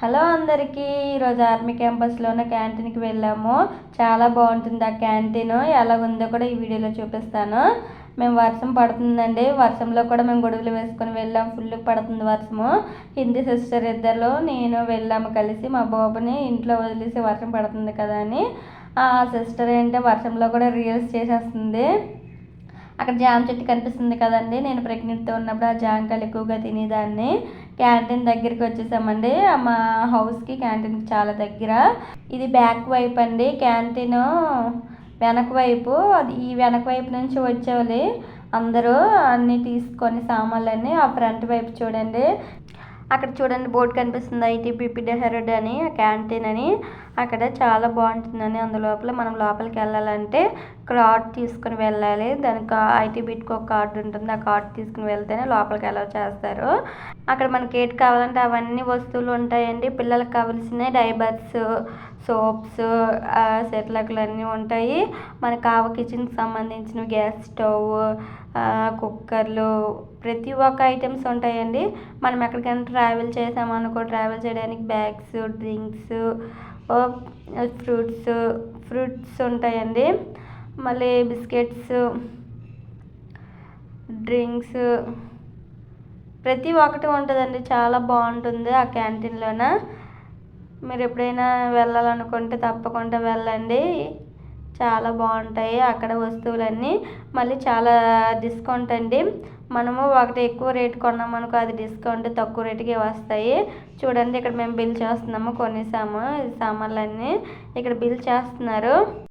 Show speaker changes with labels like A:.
A: Hello అందరికీ ఈరోజు army క్యాంపస్లో క్యాంటీన్కి వెళ్ళాము. చాలా బాగుంటుంది ఆ క్యాంటీన్. ఎలా ఉందో కూడా ఈ వీడియోలో చూపిస్తాను. మేము వర్షం పడుతుందండి. వర్షంలో కూడా మేము గొడుగులు వేసుకొని వెళ్ళాము ఫుల్ పడుతుంది వర్షము. హిందీ సిస్టర్ ఇద్దరు నేను వెళ్ళాము కలిసి. మా బాబుని ఇంట్లో వదిలేసి వర్షం పడుతుంది కదా అని. ఆ సిస్టర్ ఏంటంటే వర్షంలో కూడా రీల్స్ చేసేస్తుంది. అక్కడ జామ చెట్టు కనిపిస్తుంది కదండి. నేను ప్రెగ్నెంట్తో ఉన్నప్పుడు ఆ జామకాయలు ఎక్కువగా తినేదాన్ని. క్యాంటీన్ దగ్గరికి వచ్చేసామండి. మా హౌస్కి క్యాంటీన్కి చాలా దగ్గర. ఇది బ్యాక్ వైపు అండి. క్యాంటీన్ వెనక వైపు. అది ఈ వెనక వైపు నుంచి వచ్చేవాళ్ళు అందరూ అన్నీ తీసుకొని సామాన్లన్నీ ఆ ఫ్రంట్ వైపు చూడండి. అక్కడ చూడండి బోర్డు కనిపిస్తుంది ఐటీబీపీ డెహరడ్ అని క్యాంటీన్ అని. అక్కడ చాలా బాగుంటుందని అందులోపల మనం లోపలికి వెళ్ళాలంటే కార్డ్ తీసుకుని వెళ్ళాలి. దానికి ఐటీబీటీకి ఒక కార్డు ఉంటుంది. ఆ కార్డు తీసుకుని వెళ్తేనే లోపలికి అలౌ చేస్తారు. అక్కడ మనకి ఏటి కావాలంటే అవన్నీ వస్తువులు ఉంటాయండి. పిల్లలకు కావాల్సిన డైబర్స్ సోప్స్ సెట్లకులు అన్నీ ఉంటాయి. మనకు కావ కిచెన్కి సంబంధించిన గ్యాస్ స్టవ్ కుక్కర్లు ప్రతి ఒక్క ఐటమ్స్ ఉంటాయండి. మనం ఎక్కడికైనా ట్రావెల్ చేసామనుకో ట్రావెల్ చేయడానికి బ్యాగ్స్ డ్రింక్స్ ఫ్రూట్స్ ఫ్రూట్స్ ఉంటాయండి. మళ్ళీ బిస్కెట్స్ డ్రింక్స్ ప్రతి ఒక్కటి ఉంటుందండి. చాలా బాగుంటుంది ఆ క్యాంటీన్లోన. మీరు ఎప్పుడైనా వెళ్ళాలనుకుంటే తప్పకుండా వెళ్ళండి. చాలా బాగుంటాయి అక్కడ వస్తువులన్నీ. మళ్ళీ చాలా డిస్కౌంట్ అండి. మనము ఒకటి ఎక్కువ రేటు కొన్నామనుకో అది డిస్కౌంట్ తక్కువ రేటుకి వస్తాయి. చూడండి ఇక్కడ మేము బిల్ చేస్తున్నాము కొనేసాము సామాన్లన్నీ. ఇక్కడ బిల్ చేస్తున్నారు.